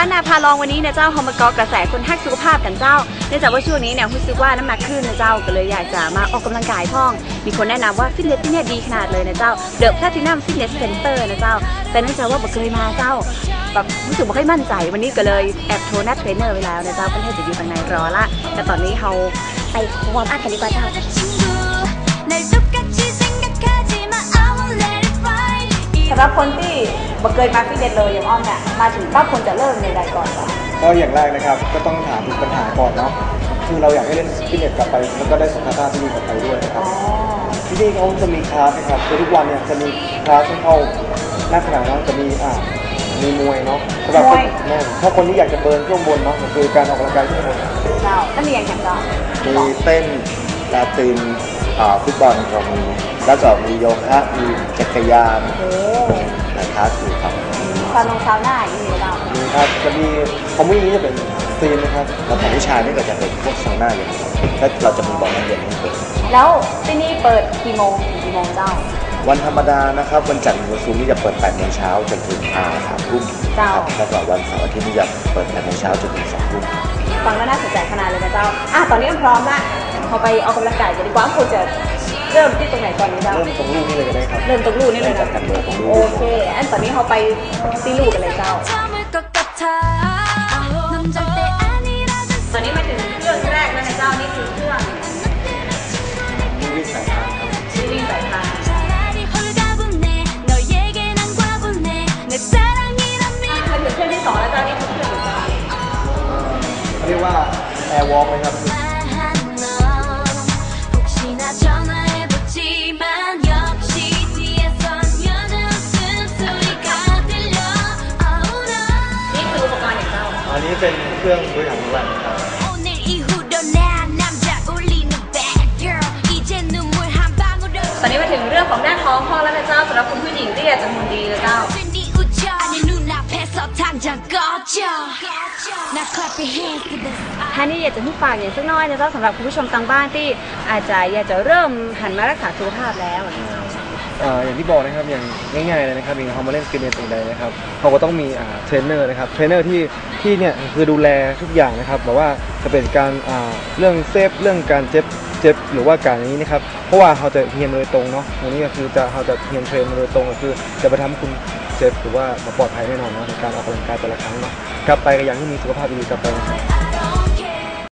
านนาพาลองวันนี้เนี่ยเจ้าเฮามากาะกระแสคนทักสุขภาพกันเจ้าเนื่องจากว่าช่วงนี้เนี่ยรู้สึกว่าน้ำหนักขึ้นนะเจ้าก็เลยอยากจะมาออกกำลังกายพ่อง มีคนแนะนำว่าฟิตเนสที่เนี่ยดีขนาดเลยนะเจ้าเดอะแพลตินัมฟิตเนสเซ็นเตอร์นะเจ้า แต่เนื่องจากว่าบ่เคยมาเจ้าแบบรู้สึกไม่ค่อยมั่นใจวันนี้ก็เลยแอบโทรนัดเทรนเนอร์ไว้แล้วนะเจ้าประเทศจะอยู่ทางในรอละแต่ตอนนี้เราไปวอร์มอัพกันดีกว่าเจ้าำหรับคนที่บ่เคยมาฟิตเนสเลยอย่างอ้อมเนี่ยมาถึงก็ควรจะเริ่มในใดก่อนคะก็อย่างแรกนะครับก็ต้องถามถึงปัญหาก่อนเนาะคือเราอยากให้เล่นฟิตเนสกลับไปแล้วก็ได้สุขภาพที่ดีกลับไปด้วยนะครับที่นี่เขาจะมีคลาสนะครับคือทุกวันเนี่ยจะมีคลาสที่เข้าหน้าสนามเนาะจะมีอ่ามีมวยเนาะสำหรับคนแน่ถ้าคนที่อยากจะเบิร์นช่วงบนเนาะก็คือการออกกำลังกายช่วงบน เจ้านั่นเรียนอย่างเจ้ามีเต้นลาตินอ่า ฟุตบอลก็มีแล้วก็มีโยคะมีจักรยานโอ้หลายคลาสอยู่ครับซาวน์นงซาวน่าอย่างนี้เจ้ามีครับจะมีคอมมูนี้จะเป็นซีนนะครับแล้วของผู้ชายนี่ก็จะเป็นพวกซาวน่าอย่างเดียวแล้วเราจะมีบ่อน้ำเย็นให้เปิดแล้วที่นี่เปิดกี่โมงถึงกี่โมงเจ้า วันธรรมดานะครับ วันจันทร์วันศุกร์นี่จะเปิด8โมงเช้าจนถึงสามทุ่มเจ้าครับแล้วก็วันเสาร์อาทิตย์นี่จะเปิด8โมงเช้าจนถึง2ทุ่มฟังแล้วน่าสนใจขนาดเลยนะเจ้าอะตอนนี้พร้อมละ พอไปเอากำลังกายกัดีกว่าควรจะเริ่มที่ตรงไหนก่อนนี้บ้าเริ่มตรงลูกนี่เลยก็ได้ครับเริ่มตรงลูกนี่เลยนบโอเค อันตอนนี้เราไปตีลูกกันเลยเจ้าตอนนี้มาถึงเครื่องแรกแล้วนะเจ้านี่คือเครื่องวิ่งสายพานครับวิ่งสายนเครื่องที่สองแล้วเจ้านี่คืเครื่องเรียกว่าแอร์วอล์กไหมครับ อันนี้เป็นเครื่องบริหารพลังครับตอนนี้มาถึงเรื่องของหน้าท้องพ่อแล้วนะเจ้าสำหรับคุณผู้หญิงที่อยากจะมุ่นดีนะเจ้า ท่านี้อยากจะพูดฝากอย่างสักน้อยนะเจ้าสำหรับคุณผู้ชมทางบ้านที่อาจจะอยากจะเริ่มหันมารักษาสุขภาพแล้วอย่างที่บอกนะครับอย่างง่ายๆเลยนะครับอย่างเขามาเล่นสกีเนตรงใดนะครับเขาก็ต้องมีเทรนเนอร์นะครับเทรนเนอร์ที่ที่เนี่ยคือดูแลทุกอย่างนะครับแบบว่าจะเป็นการเรื่องเซฟเรื่องการเจ็บเจ็บหรือว่าการนี้นะครับเพราะว่าเขาจะเฮียนโดยตรงเนาะอันนี้ก็คือจะเขาจะเฮียนเทรนโดยตรงก็คือจะไปทำคุณ เจ็บหรือว่ามาปลอดภัยแน่นอนเนาะในการออกกำลังกายแต่ละครั้งเนาะกลับไปก็อย่างที่มีสุขภาพดีกลับไปน